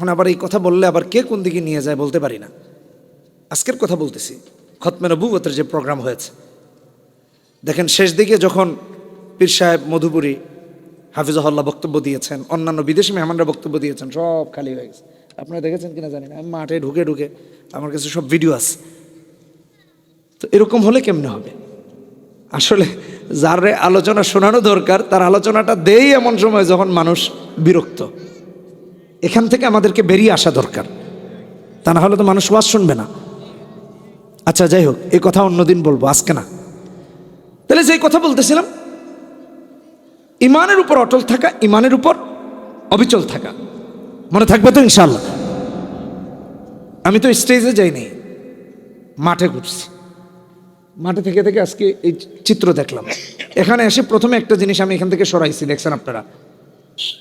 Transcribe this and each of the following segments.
এখন আবার এই কথা বললে আবার কে কোন দিকে নিয়ে যায় বলতে পারি না। আজকের কথা বলতেছি, খতমে নবুগতের যে প্রোগ্রাম হয়েছে। দেখেন, শেষ দিকে যখন পীর সাহেব মধুপুরী হাফিজহল্লা বক্তব্য দিয়েছেন, অন্যান্য বিদেশি মেহমানরা বক্তব্য দিয়েছেন, সব খালি হয়ে গেছে। আপনারা দেখেছেন কিনা জানি না, আমি মাঠে ঢুকে ঢুকে আমার কাছে সব ভিডিও আছে। তো এরকম হলে কেমনে হবে? আসলে যার আলোচনা শোনানো দরকার, তার আলোচনাটা দেই এমন সময় যখন মানুষ বিরক্ত। এখান থেকে আমাদেরকে বেরিয়ে আসা দরকার। তা না হলে তো মানুষ ওয়াজ শুনবে না। আচ্ছা যাই হোক, এই কথা অন্যদিন বলব, আজকে না। তাহলে যে কথা বলতেছিলাম, ইমানের উপর অটল থাকা, ইমানের উপর অবিচল থাকা। মনে থাকবে তো ইনশাল্লাহ আমি তো স্টেজে যাইনি মাঠে ঘুরছি। মাঠে থেকে থেকে আজকে এই চিত্র দেখলাম। এখানে এসে প্রথমে একটা জিনিস আমি এখান থেকে সরাইছি, দেখছেন আপনারা?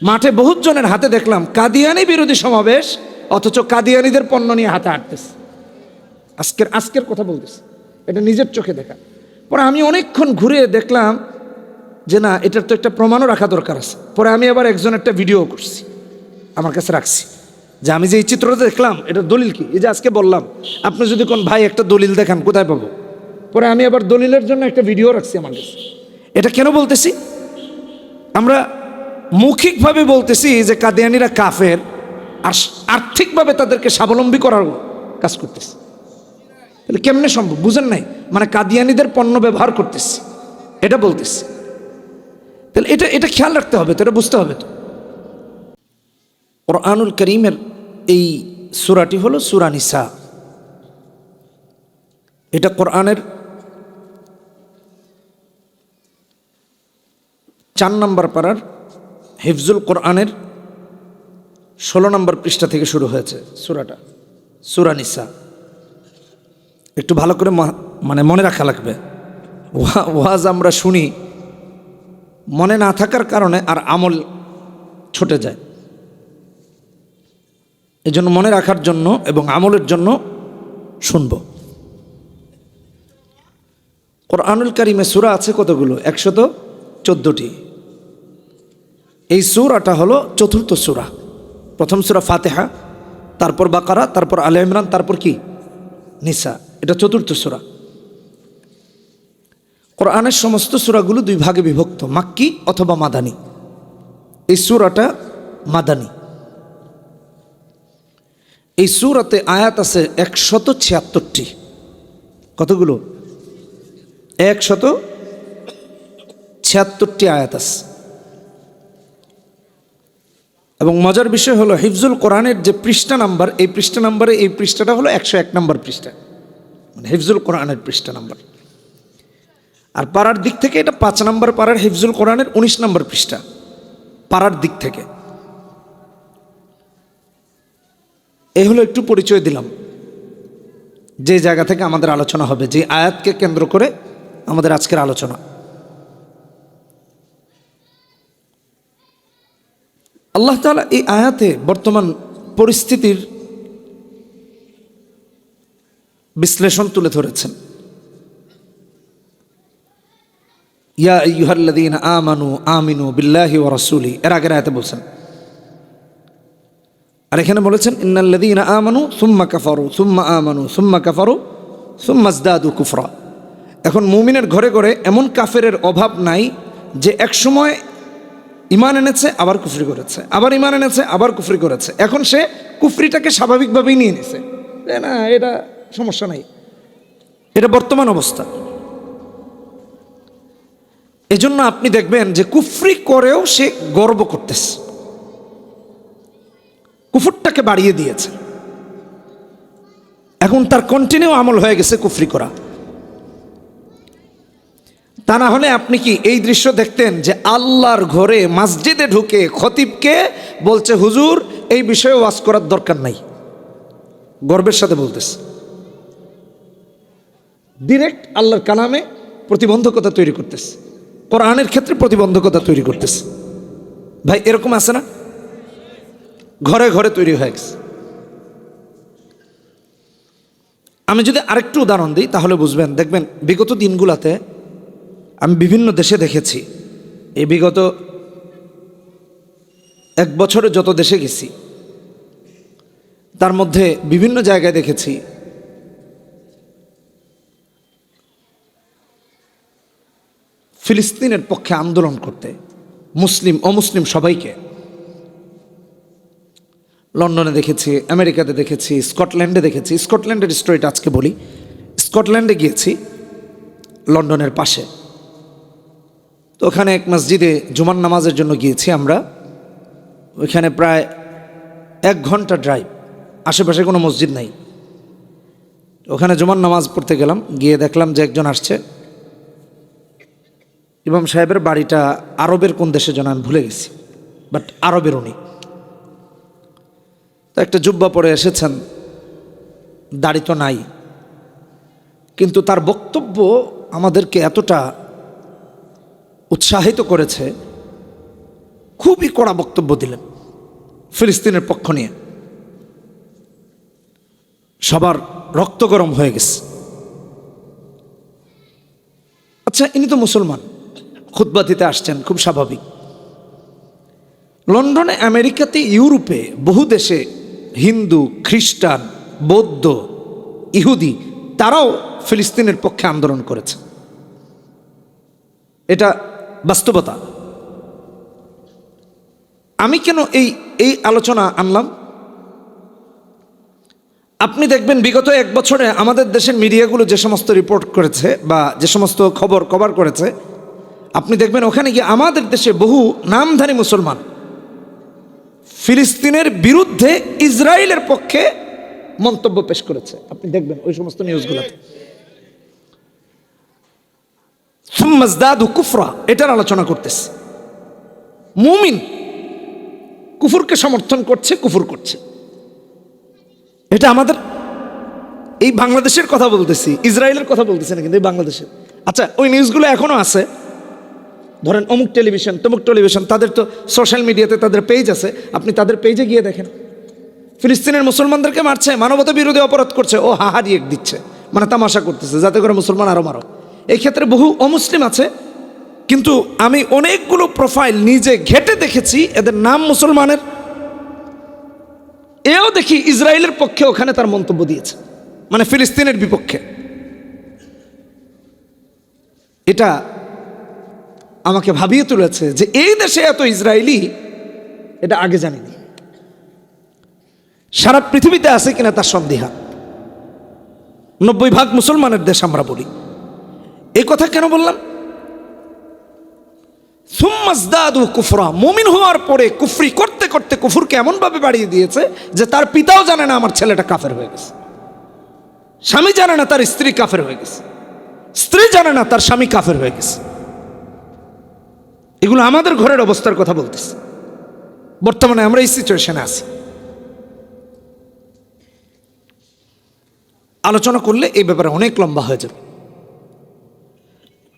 মাঠে বহুত জনের হাতে দেখলাম কাদিয়ানি বিরোধী সমাবেশ, অথচ কাদিয়ানিদের পণ্য নিয়ে হাতে হাঁটতেছে। আজকের আজকের কথা বলতেছে। এটা নিজের চোখে দেখা। পরে আমি অনেকক্ষণ ঘুরে দেখলাম যে না, এটার তো একটা প্রমাণও রাখা দরকার আছে। পরে আমি আবার একজন একটা ভিডিও করছি, আমার কাছে রাখছি। যে আমি যে এই চিত্রটা দেখলাম এটা দলিল কি? এই যে আজকে বললাম, আপনি যদি কোন ভাই একটা দলিল দেখান, কোথায় পাবো? পরে আমি আবার দলিলের জন্য একটা ভিডিও রাখছি আমার কাছে। এটা কেন বলতেছি? আমরা মৌখিকভাবে বলতেছি যে কাদিয়ানিরা কাফের, আর আর্থিকভাবে তাদেরকে স্বাবলম্বী করার কাজ করতেছে। তাহলে কেমনে সম্ভব? বুঝেন নাই? মানে কাদিয়ানিদের পণ্য ব্যবহার করতেছি। এটা বলতেছি। তাহলে এটা এটা খেয়াল রাখতে হবে তো, এটা বুঝতে হবে তো। কোরআনুল করিমের এই সুরাটি হলো সুরা নিসা। এটা কোরআনের চার নম্বর পাড়ার হিফজুল কোরআনের ষোলো নম্বর পৃষ্ঠা থেকে শুরু হয়েছে সুরাটা, সুরা নিসা। একটু ভালো করে মানে মনে রাখা লাগবে। ওয়া- ওয়াজ আমরা শুনি, মনে না থাকার কারণে আর আমল ছুটে যায়। এই জন্য মনে রাখার জন্য এবং আমলের জন্য শুনব। কোরআনুল কারিমে সুরা আছে কতগুলো? একশত চোদ্দোটি। এই সুরাটা হলো চতুর্থ সুরা। প্রথম সুরা ফাতেহা, তারপর বাকারা, তারপর আলে ইমরান, তারপর কি? নিসা। এটা চতুর্থ সুরা। কোরআনের সমস্ত সুরাগুলো দুই ভাগে বিভক্ত, মাক্কি অথবা মাদানি। এই সুরাটা মাদানি। এই সুরাতে আয়াত আছে একশত ছিয়াত্তরটি। কতগুলো? একশত ছিয়াত্তরটি আয়াত আছে। এবং মজার বিষয় হলো, হিফজুল কোরআনের যে পৃষ্ঠা নাম্বার, এই পৃষ্ঠা নাম্বারে এই পৃষ্ঠাটা হলো একশো এক নম্বর পৃষ্ঠা। মানে হিফজুল কোরআনের পৃষ্ঠা নাম্বার। আর পাড়ার দিক থেকে এটা পাঁচ নম্বর পাড়ার হিফজুল কোরআনের উনিশ নম্বর পৃষ্ঠা। পাড়ার দিক থেকে। এই হলো একটু পরিচয় দিলাম। যে জায়গা থেকে আমাদের আলোচনা হবে, যে আয়াতকে কেন্দ্র করে আমাদের আজকের আলোচনা। আল্লাহ তালা এই আয়াতে বর্তমান পরিস্থিতির বিশ্লেষণ তুলে ধরেছেন। ইয়া ইয়ুহাল্লাদিন আমানু আমিনু বিল্লাহি ওয়া রাসূলি, এর আগের আয়াতে বলছেন। আর এখানে বলেছেন ইন্নাল্লাদিন আমানু সুম্মা কাফারু, সুম্মা আমানু, সুম্মা কাফারু, সুম্মা জদাদু কুফরা। এখন মুমিনের ঘরে ঘরে এমন কাফেরের অভাব নাই যে একসময় ইমান এনেছে, আবার কুফরি করেছে। আবার ইমান এনেছে, আবার কুফরি করেছে। এখন সে কুফরিটাকে স্বাভাবিকভাবেই নিয়ে নিছে। না, এটা সমস্যা নাই। এটা বর্তমান অবস্থা। এজন্য আপনি দেখবেন যে কুফরি করেও সে গর্ব করতেছে। কুফুরটাকে বাড়িয়ে দিয়েছে। এখন তার কন্টিনিউ আমল হয়ে গেছে কুফরি করা। তা না হলে আপনি কি এই দৃশ্য দেখতেন যে আল্লাহর ঘরে মসজিদে ঢুকে খতিবকে বলছে, হুজুর, এই বিষয়ে ওয়াজ করার দরকার নাই। গর্বের সাথে বলতেছে। ডিরেক্ট আল্লাহর কালামে প্রতিবন্ধকতা তৈরি করতেছে। কোরআনের ক্ষেত্রে প্রতিবন্ধকতা তৈরি করতেছে। ভাই, এরকম আছে না? ঘরে ঘরে তৈরি হয়ে গেছে। আমি যদি আরেকটু উদাহরণ দিই, তাহলে বুঝবেন, দেখবেন বিগত দিনগুলাতে বিভিন্ন দেশে দেখেছি। এই বিগত এক বছরে যত দেশে গেছি, তার মধ্যে বিভিন্ন জায়গায় দেখেছি। ফিলিস্তিনের পক্ষে আন্দোলন করতে, মুসলিম, অমুসলিম সবাইকে। লন্ডনে দেখেছি, আমেরিকাতে দেখেছি, স্কটল্যান্ডে দেখেছি। স্কটল্যান্ডের স্টোরিটা আজকে বলি। স্কটল্যান্ডে গিয়েছি, লন্ডনের পাশে। তো ওখানে এক মসজিদে জুমার নামাজের জন্য গিয়েছি আমরা। ওইখানে প্রায় এক ঘণ্টা ড্রাইভ আশেপাশে কোনো মসজিদ নাই। ওখানে জুমার নামাজ পড়তে গেলাম। গিয়ে দেখলাম যে একজন আসছে। ইমাম সাহেবের বাড়িটা আরবের কোন দেশে যেন আমি ভুলে গেছি। বাট আরবের উনি। তো একটা জুব্বা পরে এসেছেন। দাড়ি তো নাই। কিন্তু তার বক্তব্য আমাদেরকে এতটা উৎসাহিত করেছে, খুবই কড়া বক্তব্য দিলেন ফিলিস্তিনের পক্ষ নিয়ে। সবার রক্ত গরম হয়ে গেছে। আচ্ছা ইনি তো মুসলমান, খুতবা দিতে আসছেন, খুব স্বাভাবিক। লন্ডনে, আমেরিকাতে, ইউরোপে, বহু দেশে হিন্দু, খ্রিস্টান, বৌদ্ধ, ইহুদি, তারাও ফিলিস্তিনের পক্ষে আন্দোলন করেছে। এটা বাস্তবতা। আমি কেন এই এই আলোচনা আনলাম? আপনি দেখবেন বিগত এক বছরে আমাদের দেশের মিডিয়াগুলো যে সমস্ত রিপোর্ট করেছে বা যে সমস্ত খবর কভার করেছে, আপনি দেখবেন ওখানে গিয়ে আমাদের দেশে বহু নামধারী মুসলমান ফিলিস্তিনের বিরুদ্ধে ইসরায়েলের পক্ষে মন্তব্য পেশ করেছে। আপনি দেখবেন ওই সমস্ত নিউজগুলোতে কুফরা। এটার আলোচনা করতেছে। মুমিন কুফুরকে সমর্থন করছে, কুফুর করছে। এটা আমাদের এই বাংলাদেশের কথা বলতেছি, ইসরায়েলের কথা বলতেছি না কিন্তু এই বাংলাদেশের আচ্ছা ওই নিউজগুলো এখনও আছে। ধরেন অমুক টেলিভিশন, তমুক টেলিভিশন, তাদের তো সোশ্যাল মিডিয়াতে তাদের পেজ আছে। আপনি তাদের পেজে গিয়ে দেখেন। ফিলিস্তিনের মুসলমানদেরকে মারছে মানবতা বিরোধী অপরাধ করছে। ও হাহারি এক দিচ্ছে মানে তামাশা করতেছে, যাতে করে মুসলমান আরও মারো। এই ক্ষেত্রে বহু অমুসলিম আছে, কিন্তু আমি অনেকগুলো প্রোফাইল নিজে ঘেটে দেখেছি, এদের নাম মুসলমানের। এও দেখি ইসরায়েলের পক্ষে ওখানে তার মন্তব্য দিয়েছে মানে ফিলিস্তিনের বিপক্ষে। এটা আমাকে ভাবিয়ে তুলেছে যে এই দেশে এত ইসরায়েলি, এটা আগে জানিনি। সারা পৃথিবীতে আছে কিনা তার সন্দেহা। নব্বই ভাগ মুসলমানের দেশ আমরা বলি। এই কথা কেন বললাম? সুম্মাজদাদু কুফরা। মুমিন হওয়ার পরে কুফরি করতে করতে কুফুরকে এমনভাবে বাড়িয়ে দিয়েছে যে তার পিতাও জানে না আমার ছেলেটা কাফের হয়ে গেছে। স্বামী জানে না তার স্ত্রী কাফের হয়ে গেছে। স্ত্রী জানে না তার স্বামী কাফের হয়ে গেছে। এগুলো আমাদের ঘরের অবস্থার কথা বলতেছে। বর্তমানে আমরা এই সিচুয়েশনে আছি। আলোচনা করলে এই ব্যাপারে অনেক লম্বা হয়ে যাবে।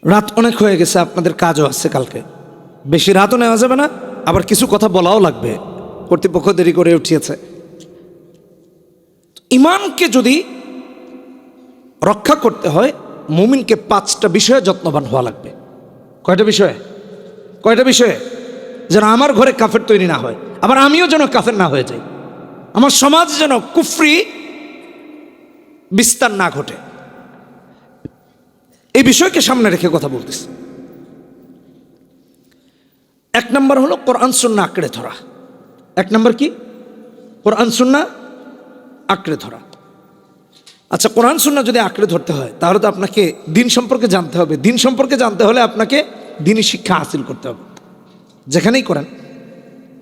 রাত অনেক হয়ে গেছে, আপনাদের কাজও আছে কালকে। বেশি রাতও নেওয়া যাবে না, আবার কিছু কথা বলাও লাগবে। কর্তৃপক্ষ দেরি করে উঠিয়েছে। ইমানকে যদি রক্ষা করতে হয়, মুমিনকে পাঁচটা বিষয়ে যত্নবান হওয়া লাগবে। কয়টা বিষয়ে? কয়টা বিষয়ে? যেন আমার ঘরে কাফের তৈরি না হয়, আবার আমিও যেন কাফের না হয়ে যাই। আমার সমাজ যেন কুফরি বিস্তার না ঘটে। এই বিষয়কে সামনে রেখে কথা বলতেছি। এক নম্বর হলো কোরআন সুন্না আঁকড়ে ধরা। এক নম্বর কি? কোরআন সুন্না আঁকড়ে ধরা। আচ্ছা কোরআন সুন্না যদি আঁকড়ে ধরতে হয়, তাহলে তো আপনাকে দিন সম্পর্কে জানতে হবে। দিন সম্পর্কে জানতে হলে আপনাকে দিনই শিক্ষা হাসিল করতে হবে। যেখানেই করেন,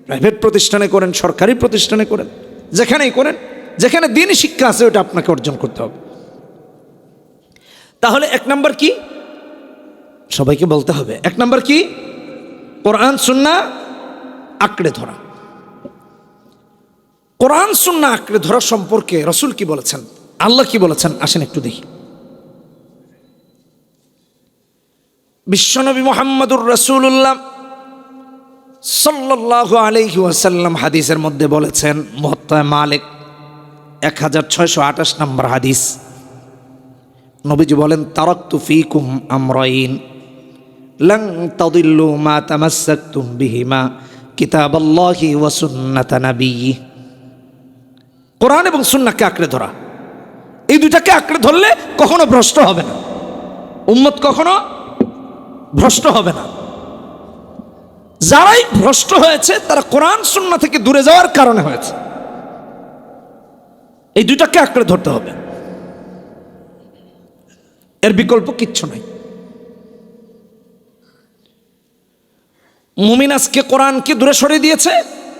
প্রাইভেট প্রতিষ্ঠানে করেন, সরকারি প্রতিষ্ঠানে করেন, যেখানেই করেন, যেখানে দিনই শিক্ষা আছে, ওটা আপনাকে অর্জন করতে হবে। তাহলে এক নম্বর কি? সবাইকে বলতে হবে। এক নম্বর কি? কোরআন, সুন্না আঁকড়ে ধরা। কোরআন, সুন্না আঁকড়ে ধরা সম্পর্কে রসুল কি বলেছেন? আল্লাহ কি বলেছেন? আসেন একটু দেখি। বিশ্বনবী মোহাম্মদুর রসুল্লাহ সাল্লাহ আলহি ওয়াসাল্লাম হাদিসের মধ্যে বলেছেন মোহত্তা মালিক, এক হাজার ছয়শো আঠাশ নম্বর হাদিস। নবীজি বলেন, তারক্তু ফিকুম আমরাইন, লং তাদিল্লু মা তামাসাকতুম বিহিমা কিতাব আল্লাহি ওয়া সুন্নাত নাবিয়্যি। কোরআন এবং সুন্নাকে আঁকড়ে ধরা, এই দুটাকে আঁকড়ে ধরলে কখনো ভ্রষ্ট হবে না। উম্মত কখনো ভ্রষ্ট হবে না। যারাই ভ্রষ্ট হয়েছে, তারা কোরআন সুন্না থেকে দূরে যাওয়ার কারণে হয়েছে। এই দুটাকে আঁকড়ে ধরতে হবে। এর বিকল্প কিচ্ছু নাই। মুমিন আজকে কোরআনকে দূরে সরিয়ে দিয়েছে,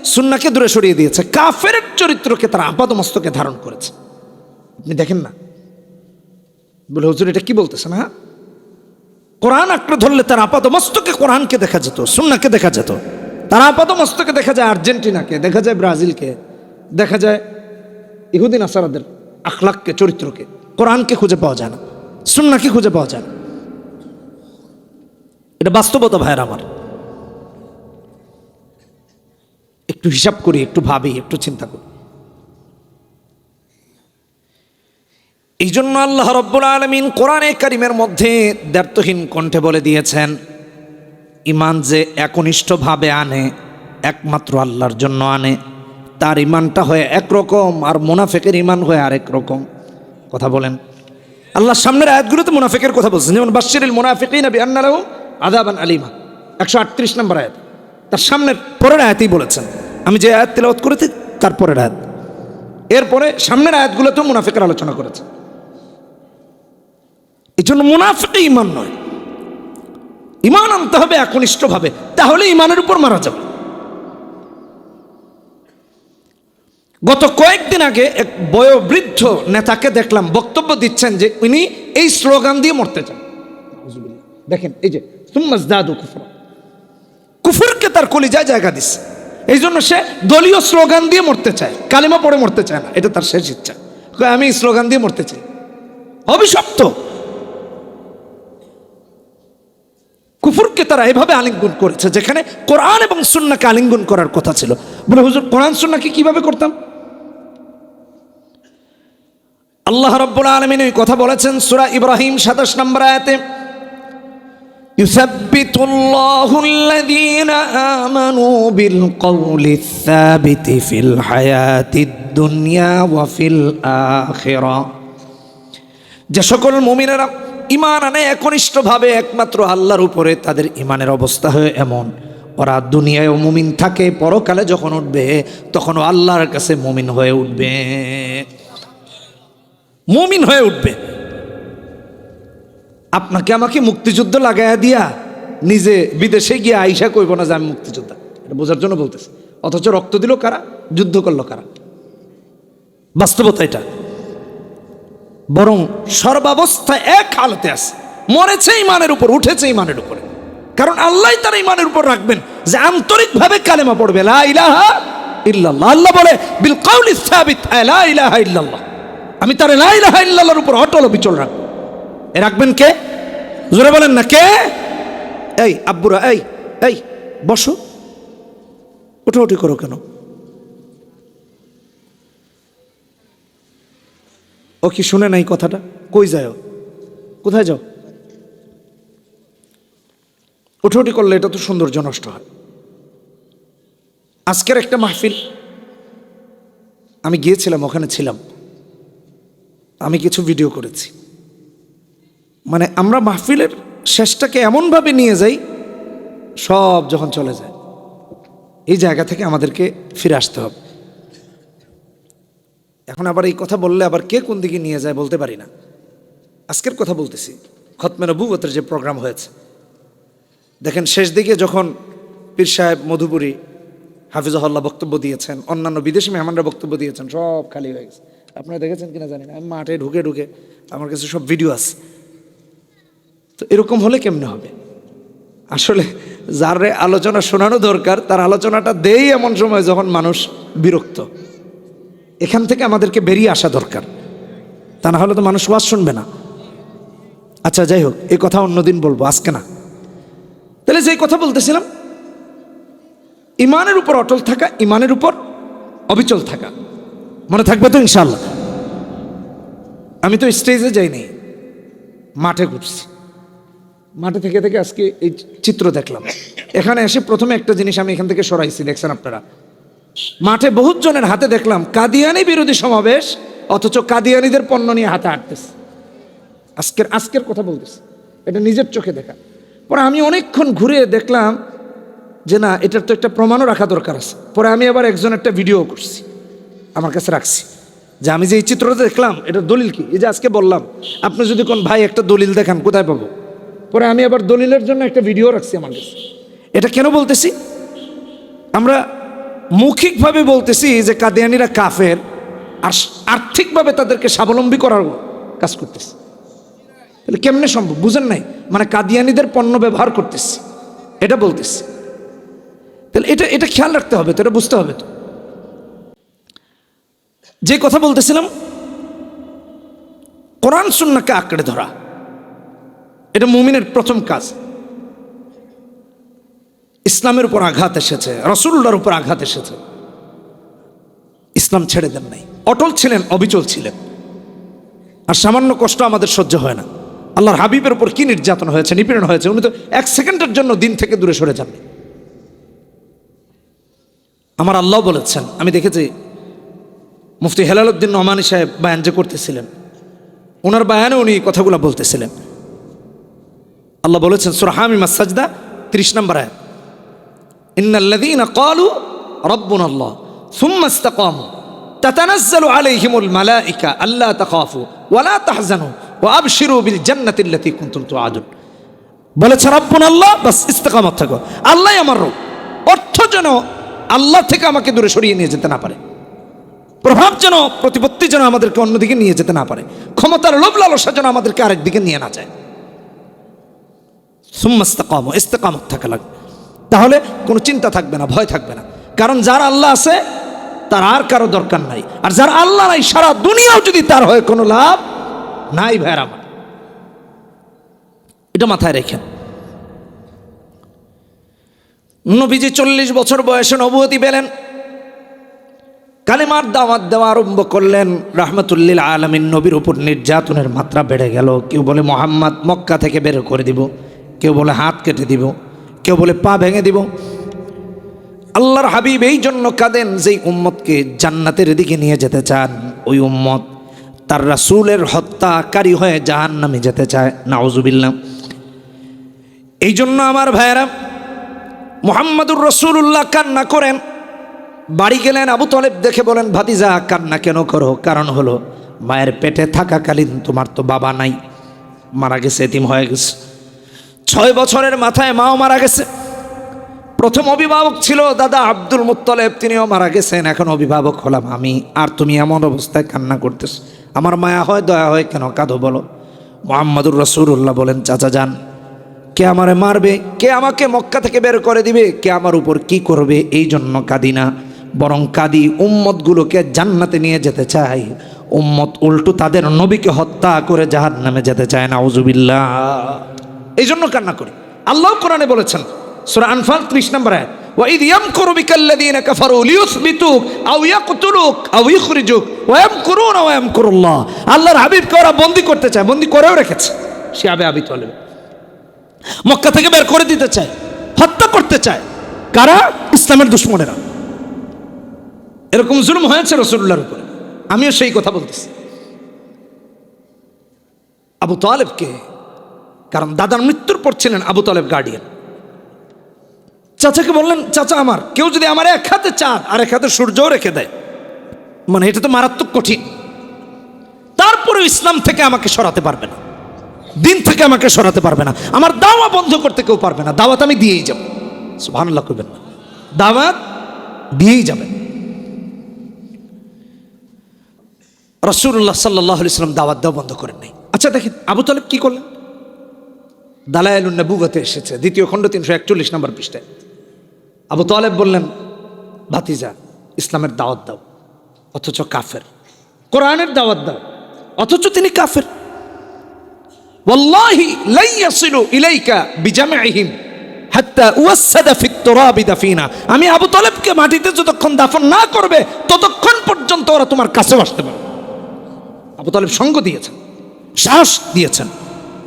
সুন্নাকে দূরে সরিয়ে দিয়েছে। কাফের চরিত্রকে তারা আপাদ মস্তকে ধারণ করেছে। আপনি দেখেন না? বলে হুজুর, এটা কি বলতেছেন হ্যাঁ? কোরআন আঁকড়ে ধরলে তার আপাত মস্তকে কোরআনকে দেখা যেত, সুন্নাকে দেখা যেত। তার আপাত মস্তকে দেখা যায় আর্জেন্টিনাকে, দেখা যায় ব্রাজিলকে, দেখা যায় ইহুদিন আসারাদের আখলাককে, চরিত্রকে। কোরআনকে খুঁজে পাওয়া যায় না। সুন্নাকে খুঁজে পাওয়া যায়? এটা বাস্তবতা ভাইয়ের আমার। একটু হিসাব করি, একটু ভাবি, একটু চিন্তা করি। এই জন্য আল্লাহ রব্বুল আলমিন কোরআনে কারিমের মধ্যে দ্ব্যর্থহীন কণ্ঠে বলে দিয়েছেন ইমান যে একনিষ্ঠভাবে আনে, একমাত্র আল্লাহর জন্য আনে, তার ইমানটা হয়ে একরকম আর মোনাফেকের ইমান হয়ে আরেক রকম। কথা বলেন। আল্লাহর সামনের আয়াতগুলোতে মুনাফিকের কথা বলছেন। যেমন বাশিরুল মুনাফিকিন বিআন্না লাহুম আযাবান আলিমা। একশো আটত্রিশ নম্বর আয়াত। তার সামনের পরের আয়াতই বলেছেন। আমি যে আয়াত তেলাওয়াত করেছি, তার পরের আয়াত। এরপরে সামনের আয়াতগুলোতেও মুনাফিকের আলোচনা করেছে। এই জন্য মুনাফিকে ইমান নয়। ইমান আনতে হবে একনিষ্ঠভাবে। তাহলে ইমানের উপর মারা যাবে। গত কয়েকদিন আগে এক বয়োবৃদ্ধ নেতাকে দেখলাম বক্তব্য দিচ্ছেন যে উনি এই স্লোগান দিয়ে মরতে চান। দেখেন এই যে সুম্মাস দাদু কুফর। কুফুরকে তার কলিজায় জায়গা দিচ্ছে এই জন্য সে দলীয় স্লোগান দিয়ে মরতে চায় কালিমা পড়ে মরতে চায় না এটা তার শেষ ইচ্ছা। কয়, আমি স্লোগান দিয়ে মরতে চাই। অভিশপ্ত। কুফুরকে তারা এভাবে আলিঙ্গন করেছে যেখানে কোরআন এবং সুন্নাকে আলিঙ্গন করার কথা ছিল। বলে হুজুর কোরআন সুন্নাকে কীভাবে করতাম? আল্লাহ রব্বুল আলমিন ওই কথা বলেছেন সুরা ইব্রাহিম সাতাশ নম্বর আয়াতে يثبت الله الذين آمنوا بالقول الثابت في الحياة الدنيا وفي الآخرة যে সকল মুমিনেরা ইমান আনে একনিষ্ঠভাবে একমাত্র আল্লাহর উপরে তাদের ইমানের অবস্থা হয়ে এমন ওরা দুনিয়ায় মুমিন থাকে পরকালে যখন উঠবে তখনও আল্লাহর কাছে মুমিন হয়ে উঠবে মুমিন হয়ে উঠবে। আপনাকে আমাকে মুক্তিযুদ্ধ লাগাইয়া দিয়া নিজে বিদেশে গিয়ে আইসা কইব না যে আমি মুক্তিযোদ্ধা। এটা বোঝার জন্য বলতেছি। অথচ রক্ত দিল কারা? যুদ্ধ করল কারা? বাস্তবতা এটা। বরং সর্বাবস্থায় এক হালতে আছে। মরেছে ইমানের উপর, উঠেছে ইমানের উপরে। কারণ আল্লাহ তার ইমানের উপর রাখবেন যে আন্তরিকভাবে কালেমা পড়বে, লা আল্লাহ বলে, বিল কাউলি সাবিত, লা ইল্লাল্লাহ। আমি তার লা ইলাহা ইল্লাল্লাহর উপর অটল বিচল রাখব। এ রাখবেন কে? জোরে বলেন না, কে? এই, আব্বুরা, এই এই, বসো। উঠোউঠি করো কেন? ও কি শুনে নাই কথাটা? কই যায় কোথায় যাও? উঠোউঠি করলে এটা তো সৌন্দর্য নষ্ট হয়। আজকের একটা মাহফিল, আমি গিয়েছিলাম, ওখানে ছিলাম। আমি কিছু ভিডিও করেছি। মানে আমরা মাহফিলের শেষটাকে এমনভাবে নিয়ে যাই, সব যখন চলে যায়, এই জায়গা থেকে আমাদেরকে ফিরে আসতে হবে। এখন আবার এই কথা বললে আবার কে কোন দিকে নিয়ে যায় বলতে পারি না। আজকের কথা বলতেছি, খতমে নবুবতের যে প্রোগ্রাম হয়েছে। দেখেন, শেষ দিকে যখন পীর সাহেব মধুপুরী হাফিজহল্লা বক্তব্য দিয়েছেন, অন্যান্য বিদেশি মেহমানরা বক্তব্য দিয়েছেন, সব খালি হয়ে গেছে। আপনারা দেখেছেন কিনা জানি না, আমি মাঠে ঢুকে ঢুকে আমার কাছে সব ভিডিও আছে। তো এরকম হলে কেমনে হবে? আসলে যার আলোচনা শোনানো দরকার, তার আলোচনাটা দেই এমন সময় যখন মানুষ বিরক্ত। এখান থেকে আমাদেরকে বেরিয়ে আসা দরকার। তা না হলে তো মানুষ ওয়াজ শুনবে না। আচ্ছা যাই হোক, এই কথা অন্যদিন বলব, আজকে না। তাহলে যে কথা বলতেছিলাম, ইমানের উপর অটল থাকা, ইমানের উপর অবিচল থাকা। মনে থাকবে তো ইনশাল্লাহ আমি তো স্টেজে যাইনি, মাঠে ঘুরছি। মাঠে থেকে থেকে আজকে এই চিত্র দেখলাম। এখানে এসে প্রথমে একটা জিনিস আমি এখান থেকে সরাইছি, দেখছেন আপনারা। মাঠে বহুত জনের হাতে দেখলাম, কাদিয়ানি বিরোধী সমাবেশ, অথচ কাদিয়ানিদের পণ্য নিয়ে হাতে হাঁটতেছে। আজকের আজকের কথা বলতেছে, এটা নিজের চোখে দেখা। পরে আমি অনেকক্ষণ ঘুরে দেখলাম যে না, এটার তো একটা প্রমাণও রাখা দরকার আছে। পরে আমি আবার একজন একটা ভিডিও করছি। আমার কাছে রাখছি। যে আমি যে এই চিত্রটা দেখলাম, এটা দলিল কি? এই যে আজকে বললাম, আপনি যদি কোন ভাই একটা দলিল দেখান, কোথায় পাবো? পরে আমি আবার দলিলের জন্য একটা ভিডিও রাখছি আমার কাছে। এটা কেন বলতেছি? আমরা মৌখিকভাবে বলতেছি যে কাদিয়ানিরা কাফের, আর আর্থিকভাবে তাদেরকে স্বাবলম্বী করার কাজ করতেছে। তাহলে কেমনে সম্ভব? বুঝেন নাই? মানে কাদিয়ানিদের পণ্য ব্যবহার করতেছি। এটা বলতেছি। তাহলে এটা এটা খেয়াল রাখতে হবে তো, এটা বুঝতে হবে তো। যে কথা বলতেছিলাম, কোরআন সুন্নাকে আঁকড়ে ধরা, এটা মুমিনের প্রথম কাজ। ইসলামের উপর আঘাত এসেছে রসুল্লার উপর আঘাত এসেছে। ইসলাম ছেড়ে দেন নাই, অটল ছিলেন, অবিচল ছিলেন। আর সামান্য কষ্ট আমাদের সহ্য হয় না। আল্লাহর হাবিবের উপর কি নির্যাতন হয়েছে, নিপীড়ন হয়েছে, উনি তো এক সেকেন্ডের জন্য দিন থেকে দূরে সরে যাননি আমার আল্লাহ বলেছেন, আমি দেখেছি মুফতি হেলাল উদ্দিন নমানি সাহেব বায়ান যে করতেছিলেন, ওনার বায়ানে উনি কথাগুলো বলতেছিলেন। আল্লাহ বলেছেন সুরহামি মাসাজদা ত্রিশ নম্বর আয় ইন্নাল্লাদিন কলু রব্বুন আল্লাহ সুম্মাস্তাকম তাতানাজ্জালু আলাইহিমুল মালাইকা আল্লাহ তাখাফু ওয়ালা তাহজানু ওয়া আবশিরু বিল জান্নাতিল লাতী কুনতুম তুআদুন। বলেছে রব্বুন আল্লাহ বাস ইস্তেকামত থাকো। আল্লাহ আমার রব। অর্থ যেন আল্লাহ থেকে আমাকে দূরে সরিয়ে নিয়ে যেতে না পারে। প্রভাব যেন, প্রতিপত্তি যেন আমাদেরকে অন্যদিকে নিয়ে যেতে না পারে। ক্ষমতার লোভ লালসা যেন আমাদেরকে আরেকদিকে নিয়ে না যায়। সুম্মাস্তাকাম ইস্তেকামত থাকা লাগবে। তাহলে কোনো চিন্তা থাকবে না, ভয় থাকবে না। কারণ যার আল্লাহ আছে, তার আর কারও দরকার নাই। আর যার আল্লাহ নাই, সারা দুনিয়াও যদি তার হয় কোনো লাভ নাই ভাইয়ের আমার। এটা মাথায় রেখেন। নবীজি চল্লিশ বছর বয়সে নবতী পেলেন। কালিমার দাওয়াত দেওয়া আরম্ভ করলেন, রাহমাতুল্লিল আলমিন নবীর উপর নির্যাতনের মাত্রা বেড়ে গেল। কেউ বলে, মোহাম্মদ, মক্কা থেকে বের করে দিব। কেউ বলে, হাত কেটে দিব। কেউ বলে, পা ভেঙে দিব। আল্লাহর হাবিব এই জন্য কাঁদেন, যেই উম্মতকে জান্নাতের দিকে নিয়ে যেতে চান। ওই উম্মত তার রাসূলের হত্যাকারী হয়ে জাহান নামে যেতে চায়। নাউজুবিল্লাহ। এই জন্য আমার ভাইয়েরা, মোহাম্মদুর রসুল্লাহ কান্না করেন। বাড়ি গেলেন আবু তলেব, দেখে বলেন, ভাতিজা, কান্না কেন করো? কারণ হলো, মায়ের পেটে থাকাকালীন তোমার তো বাবা নাই, মারা গেছে, এতিম হয়ে গেছে। ছয় বছরের মাথায় মাও মারা গেছে। প্রথম অভিভাবক ছিল দাদা আব্দুল মুত্তলেব, তিনিও মারা গেছেন, এখন অভিভাবক হলাম আমি। আর তুমি এমন অবস্থায় কান্না করতেছ। আমার মায়া হয়, দয়া হয়, কেন কাঁদো বলো? মোহাম্মদুর রসুল্লাহ বলেন, চাচা যান, কে আমারে মারবে? কে আমাকে মক্কা থেকে বের করে দিবে? কে আমার উপর কি করবে? এই জন্য কাঁদি না। বরং কাঁদি উম্মতগুলোকে জান্নাতে নিয়ে যেতে চাই উম্মত উল্টো তাদের নবীকে হত্যা করে জাহান নামে যেতে চায় না উজুবিল্লাহ এই জন্য কান্না করি আল্লাহ কোরআনে বলেছেন সূরা আনফাল 30 নম্বর আয়াত وإذ يمكر بك الذين كفروا ليثبتوك أو يقتلوك أو يخرجوك ويمكرون ويمكر الله আল্লাহর হাবিবকে ওরা বন্দি করতে চায় বন্দি করেও রেখেছে সে আবে আবি তলেবে মক্কা থেকে বের করে দিতে চায় হত্যা করতে চায় কারা ইসলামের দুশ্মনেরা এরকম জুলুম হয়েছে রসুল্লাহর উপরে। আমিও সেই কথা বলতেছি। আবু তালেবকে, কারণ দাদার মৃত্যুর পর ছিলেন আবু তালেব গার্ডিয়ান চাচাকে বললেন, চাচা আমার, কেউ যদি আমার এক হাতে চাঁদ আর এক হাতে সূর্যও রেখে দেয়। মানে এটা তো মারাত্মক কঠিন। তারপরেও ইসলাম থেকে আমাকে সরাতে পারবে না। দিন থেকে আমাকে সরাতে পারবে না। আমার দাওয়া বন্ধ করতে কেউ পারবে না। দাওয়াত আমি দিয়েই যাব। সুবহানাল্লাহ করবেন না। দাওয়াত দিয়েই যাবেন। রসুল্লাহ সাল্লাহ ইসলাম দাওয়াত দেওয়া বন্ধ করেন নাই আচ্ছা দেখেন আবু তালেব কি করলেন দালায়ালুন নবুগতে এসেছে দ্বিতীয় খণ্ড তিনশো একচল্লিশ নম্বর পৃষ্ঠায় আবু তালেব বললেন ভাতিজা ইসলামের দাওয়াত দাও অথচ কাফের কোরআনের দাওয়াত দাও অথচ তিনি কাফের والله لن يصلوا إليك بجمعهم حتى أوسد في التراب دفينا আমি আবু তলেবকে মাটিতে যতক্ষণ দাফন না করবে ততক্ষণ পর্যন্ত ওরা তোমার কাছে আসতে পারবে আবু তালেব সঙ্গ দিয়েছেন, সাহস দিয়েছেন।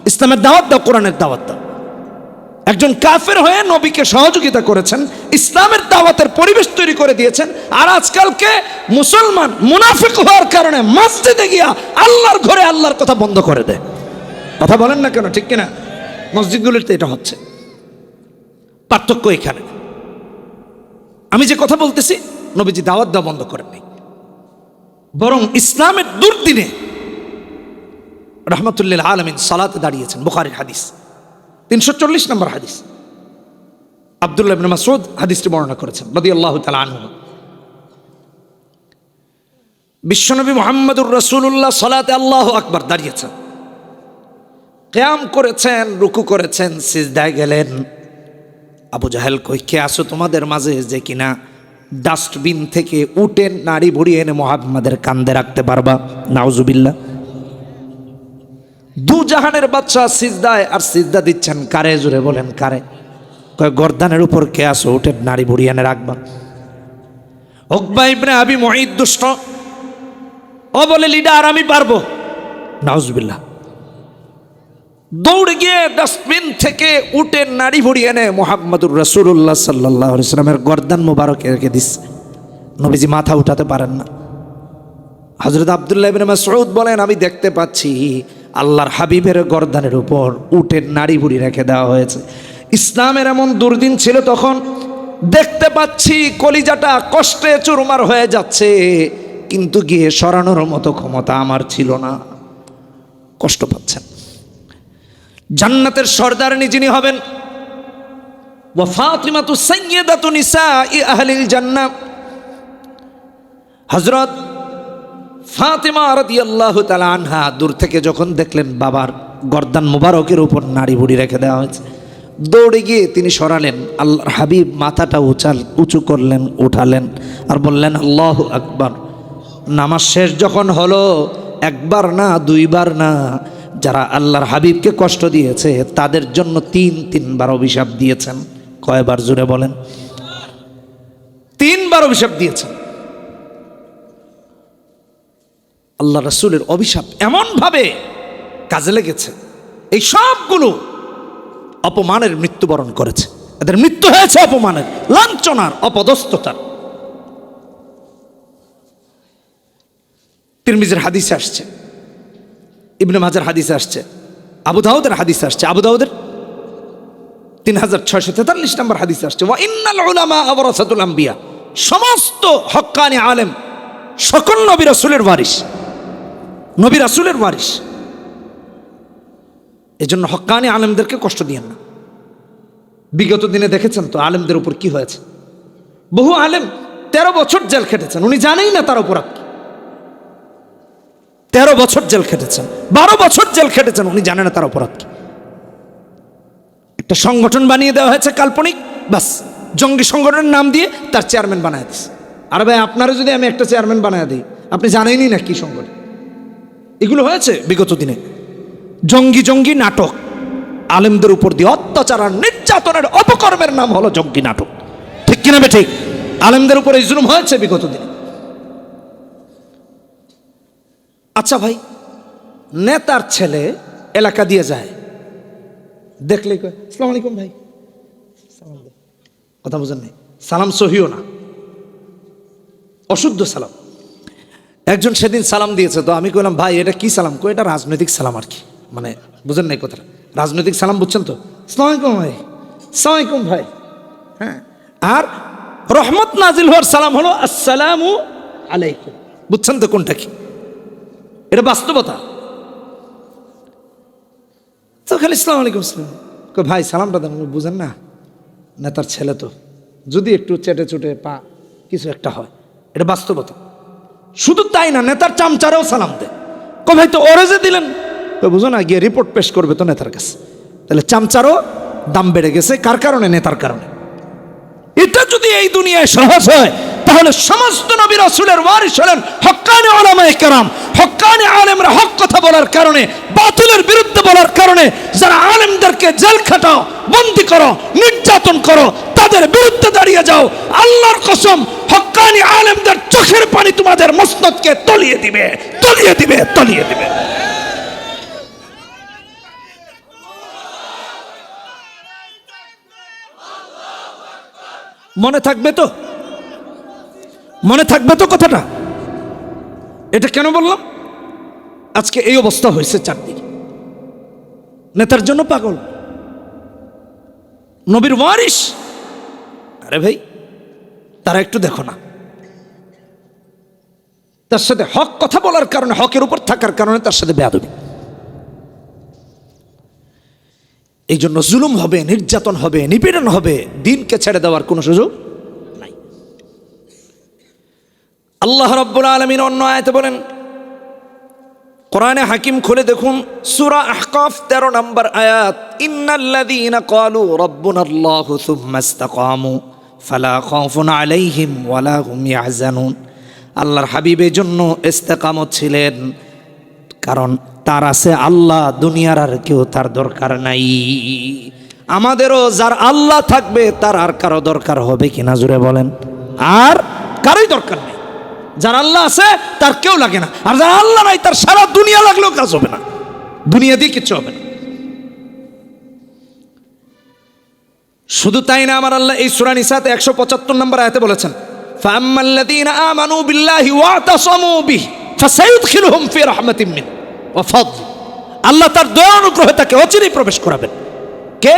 ইসলামের দাওয়াত দাও, কোরআনের দাওয়াত দাও। একজন কাফের হয়ে নবীকে সহযোগিতা করেছেন, ইসলামের দাওয়াতের পরিবেশ তৈরি করে দিয়েছেন, আর আজকালকে মুসলমান মুনাফিক হওয়ার কারণে মসজিদে গিয়া আল্লাহর ঘরে আল্লাহর কথা বন্ধ করে দেয়। কথা বলেন না কেন, ঠিক কিনা? মসজিদগুলিতে এটা হচ্ছে। পার্থক্য এখানে। আমি যে কথা বলতেছি, নবীজি দাওয়াত দেওয়া বন্ধ করেননি। বরং ইসলামের দুর্দিনে রহমতুল্লাহ আলমিন সালাতে দাঁড়িয়েছেন, বুখারির হাদিস। তিনশো চল্লিশ নম্বর হাদিস। আবদুল্লাহ মাসউদ হাদিসটি বর্ণনা করেছেন, রাদিয়াল্লাহু তাআলা আনহু। বিশ্বনবী মোহাম্মদুর রসুল্লাহ সালাতে আল্লাহ আকবার দাঁড়িয়েছেন। কেয়াম করেছেন, রুকু করেছেন, সিজদায় গেলেন। আবু জাহেল কই, কে আসো তোমাদের মাঝে যে কিনা ডাস্টবিন থেকে উঠে নাড়ি ভরিয়ে এনে মোহাম্মদের কান্দে রাখতে পারবা? নাউজুবিল্লাহ। দু জাহানের বাচ্চা সিজদায় আর সিজদা দিচ্ছেন কারে? জুড়ে বলেন কারে? কয়, গর্দানের উপর কে আসো উঠে নাড়ি ভুড়ি এনে রাখবা। হকবা ইবনে আবি মহিদ দুষ্ট। ও বলে, লিডার, আমি পারব। নাউজুবিল্লাহ। দৌড় গিয়ে ডাস্টবিন থেকে উঠে নাড়ি ভুড়ি এনে মোহাম্মদুর রসুল্লাহ সাল্লাহ ইসলামের গর্দান মুবারক রেখে দিচ্ছে নবীজি মাথা উঠাতে পারেন না। হজরত আবদুল্লাহ ইবিন মাসউদ বলেন, আমি দেখতে পাচ্ছি আল্লাহর হাবিবের গর্দানের উপর উটের নাড়ি বুড়ি রেখে দেওয়া হয়েছে। ইসলামের এমন দুর্দিন ছিল তখন, দেখতে পাচ্ছি কলিজাটা কষ্টে চুরমার হয়ে যাচ্ছে, কিন্তু গিয়ে সরানোর মতো ক্ষমতা আমার ছিল না। কষ্ট পাচ্ছেন। জান্নাতের সর্দারনি যিনি হবেন আহলিল জান্নাহ। হযরত ফাতিমা রাদিয়াল্লাহু তাআলা আনহা দূর থেকে যখন দেখলেন বাবার গর্দান মুবারকের উপর নাড়ি বুড়ি রেখে দেওয়া হয়েছে, দৌড়ে গিয়ে তিনি সরালেন, আল্লাহর হাবিব মাথাটা উচাল, উঁচু করলেন, উঠালেন আর বললেন, আল্লাহ আকবার। নামাজ শেষ যখন হলো, একবার না, দুইবার না, যারা আল্লাহর হাবিবকে কষ্ট দিয়েছে, তাদের জন্য তিন, তিনবার অভিশাপ দিয়েছেন। কয়বার জুড়ে বলেন? তিনবার অভিশাপ দিয়েছেন। আল্লাহ রসুলের অভিশাপ এমনভাবে কাজে লেগেছে। এই সবগুলো অপমানের মৃত্যুবরণ করেছে। এদের মৃত্যু হয়েছে অপমানের, লাঞ্ছনার, অপদস্থতার। তিরমিজের হাদিসে আসছে, ইবনে মাজার হাদিসে আসছে, আবু দাউদের হাদিসে আসছে। আবু দাউদের তিন হাজার ছয়শো তেতাল্লিশ নম্বর হাদিসে আসছে, ওয়া ইন্নাল উলামা আবরাসাতুল আম্বিয়া সমস্ত হক্কানি আলেম, সকল নবী রাসূলের ওয়ারিস নবী রাসূলের ওয়ারিস এজন্য হক্কানি আলেমদেরকে কষ্ট দিয়েন না। বিগত দিনে দেখেছেন তো আলেমদের উপর কি হয়েছে? বহু আলেম তেরো বছর জেল খেটেছেন। উনি জানেই না তার অপরাধ তেরো বছর জেল খেটেছেন। বারো বছর জেল খেটেছেন। উনি জানেন না তার অপরাধ কি। একটা সংগঠন বানিয়ে দেওয়া হয়েছে কাল্পনিক। বাস, জঙ্গি সংগঠনের নাম দিয়ে তার চেয়ারম্যান বানায় দিস আর ভাই, আপনারা যদি আমি একটা চেয়ারম্যান বানায় দিই, আপনি জানেনই না কি সংগঠন। এগুলো হয়েছে বিগত দিনে। জঙ্গি জঙ্গি নাটক। আলেমদের উপর দিয়ে অত্যাচার আর নির্যাতনের অপকর্মের নাম হলো জঙ্গি নাটক। ঠিক কিনা ঠিক? আলেমদের উপর এই জুলুম হয়েছে বিগত দিনে। আচ্ছা ভাই নেতার ছেলে এলাকা দিয়ে যায়। দেখলে কয়, আসসালামু আলাইকুম ভাই। কথা বুঝেন নাই। সালাম সহিও না। অশুদ্ধ সালাম। একজন সেদিন সালাম দিয়েছে, তো আমি কইলাম, ভাই, এটা কি সালাম? কো এটা রাজনৈতিক সালাম আর কি। মানে বুঝেন নাই কথাটা। রাজনৈতিক সালাম বুঝছেন তো? সালামালাইকুম ভাই। সালামালাইকুম ভাই। হ্যাঁ। আর রহমত নাজিল হওয়ার সালাম হলো, আসসালামু আলাইকুম। বুঝছেন তো কোনটা কি? এটা বাস্তবতা। তো খালি ইসলাম আলাইকুম সালাম ভাই, সালামটা দেন। বুঝেন না, নেতার ছেলে তো। যদি একটু চেটে চুটে পা, কিছু একটা হয়, এটা বাস্তবতা। শুধু তাই না, নেতার চামচারেও সালাম দেয়। কো ভাই তো ওরে যে দিলেন? তো বুঝো না, গিয়ে রিপোর্ট পেশ করবে তো নেতার কাছে। তাহলে চামচারও দাম বেড়ে গেছে, কার কারণে? নেতার কারণে। এটা যদি এই দুনিয়ায় সহজ হয়, তাহলে সমস্ত নবী রাসূলের ওয়ারিস হলেন হক্কানি ওলামায়ে কেরাম, হক্কানি আলেমরা হক কথা বলার কারণে, বাতিলের বিরুদ্ধে বলার কারণে, যারা আলেমদেরকে জেল খাটাও, বন্দি করো, নির্যাতন করো তাদের বিরুদ্ধে দাঁড়িয়ে যাও। আল্লাহর কসম হক্কানি আলেমদের চোখের পানি তোমাদের মস্তদকে তলিয়ে দিবে তলিয়ে দিবে তলিয়ে দিবে। মনে থাকবে তো? মনে থাকবে তো কথাটা? এটা কেন বললাম? আজকে এই অবস্থা হয়েছে চারদিকে। নেতার জন্য পাগল। নবীর ওয়ারিস আরে ভাই, তারা একটু দেখো না। তার সাথে হক কথা বলার কারণে, হকের উপর থাকার কারণে তার সাথে বেয়াদবি। এই জন্য জুলুম হবে, নির্যাতন হবে, নিপীড়ন হবে, দিনকে ছেড়ে দেওয়ার কোনো সুযোগ নাই। আল্লাহ রব্বুল আলমিন অন্য আয়তে বলেন, কোরআনে হাকিম খুলে দেখুন, সূরা আহকাফ 13 নম্বর আয়াত, ইন্নাল্লাযীনা ক্বালু রাব্বুনাল্লাহু সুম্মা ইসতাকামু। ফালা খাউফুন আলাইহিম ওয়ালা হুম ইয়াহজানুন। আল্লাহর হাবিবের জন্য ইস্তেকামত ছিলেন, কারণ তার আছে আল্লাহ, দুনিয়ার আর কেউ তার দরকার নাই। আমাদেরও যার আল্লাহ থাকবে, তার আর কারও দরকার হবে কিনা জুড়ে বলেন। আর কারোই দরকার নেই। যার আল্লাহ আছে, তার কেউ লাগে না। আর যার আল্লাহ নাই, তার সারা দুনিয়া লাগলেও কাজ হবে না। দুনিয়া দিয়ে কিচ্ছু হবে না। শুধু তাই না, আমার আল্লাহ এই সুরানি ইসাতে একশো পঁচাত্তর নম্বর আয়তে বলেছেন আল্লাহ তার দয়া অনুগ্রহে তাকে অচিরেই প্রবেশ করাবেন। কে?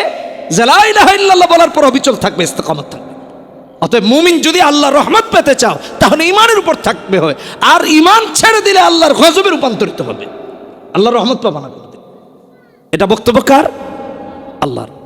জেলাইল্লাহ বলার পর অবিচল থাকবে, ইস্তকামত থাকবে। অতএব মুমিন যদি আল্লাহ রহমত পেতে চাও, তাহলে ইমানের উপর থাকবে হয়। আর ইমান ছেড়ে দিলে আল্লাহর গজবে রূপান্তরিত হবে। আল্লাহর রহমত পাবা না এটা বক্তব্য কার? আল্লাহর।